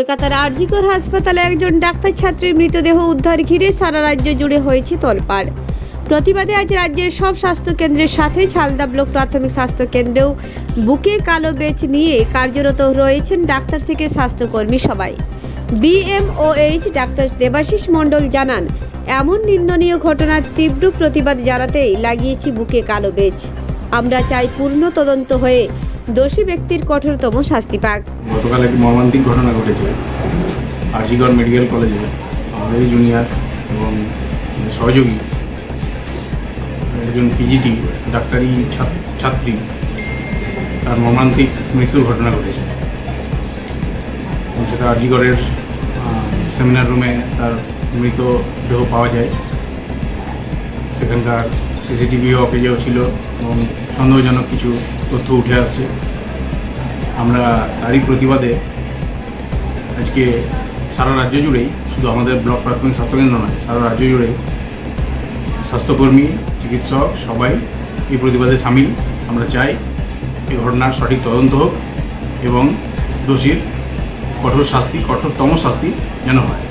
কলকাতার আরজিকর হাসপাতালে একজন ডাক্তার ছাত্রীর মৃতদেহ উদ্ধার ঘিরে সারা রাজ্য জুড়ে হয়েছে তোলপাড়। প্রতিবাদে আজ রাজ্যের সব স্বাস্থ্য কেন্দ্রের সাথে ঝালদা ব্লক প্রাথমিক স্বাস্থ্য কেন্দ্রেও বুকে কালো বেচ নিয়ে কার্যরত রয়েছেন ডাক্তার থেকে স্বাস্থ্যকর্মী সবাই। বিএমওএইচ ডাক্তার দেবাশিস মণ্ডল জানান, এমন নিন্দনীয় ঘটনার তীব্র প্রতিবাদ জানাতেই লাগিয়েছি বুকে কালো বেচ। আমরা চাই পূর্ণ তদন্ত হয়ে দোষী ব্যক্তির কঠোরতম শাস্তি পাক। গতকাল একটি মর্মান্তিক ঘটনা ঘটেছে। আরজিগড় মেডিকেল কলেজে আমাদের জুনিয়র এবং সহযোগী, একজন পিজিটি ডাক্তারি ছাত- ছাত্রী। তার মর্মান্তিক মৃত্যুর ঘটনা ঘটেছে। সেটা আরজিগড়ের সেমিনার রুমে তার মৃতদেহ পাওয়া যায়। সেখানকার সিসিটিভিও অকেজেও ছিল এবং সন্দেহজনক কিছু তথ্য উঠে আসছে। আমরা তারই প্রতিবাদে আজকে সারা রাজ্য জুড়েই, শুধু আমাদের ব্লক প্রাথমিক স্বাস্থ্যকেন্দ্র নয়, সারা রাজ্য জুড়েই স্বাস্থ্যকর্মী, চিকিৎসক সবাই এই প্রতিবাদে সামিল। আমরা চাই এই ঘটনার সঠিক তদন্ত হোক এবং দোষীর কঠোর শাস্তি, কঠোরতম শাস্তি যেন হয়।